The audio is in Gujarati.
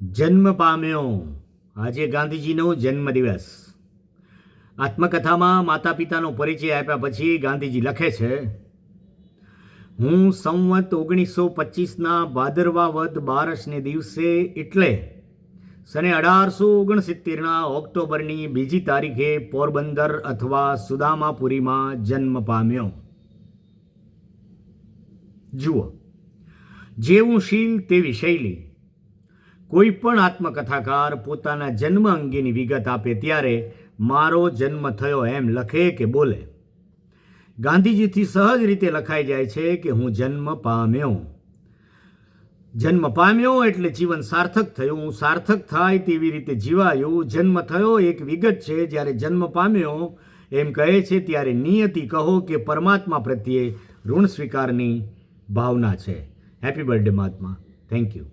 જન્મ પામ્યો આજે ગાંધીજીનો જન્મદિવસ. આત્મકથામાં માતા પિતાનો પરિચય આપ્યા પછી ગાંધીજી લખે છે, હું સંવત ઓગણીસો પચીસના ભાદરવા વદ બારસને દિવસે એટલે સને અઢારસો ઓગણસિત્તેરના ઓક્ટોબરની બીજી તારીખે પોરબંદર અથવા સુદામાપુરીમાં જન્મ પામ્યો. જુઓ, જેવું શીલ તેવી શૈલી કોઈ પણ આત્મકથાકાર પોતાના જન્મ અંગેની વિગત આપે ત્યારે, મારો જન્મ થયો એમ લખે કે બોલે. ગાંધીજીથી સહજ રીતે લખાઈ જાય છે કે હું જન્મ પામ્યો. જન્મ પામ્યો એટલે જીવન સાર્થક થયું. સાર્થક થાય તેવી રીતે જીવાયું. જન્મ થયો એક વિગત છે. જ્યારે જન્મ પામ્યો, એમ કહે છે, ત્યારે નિયતિ કહો કે પરમાત્મા પ્રત્યે ઋણ સ્વીકારની ભાવના છે. Happy birthday Mahatma. Thank you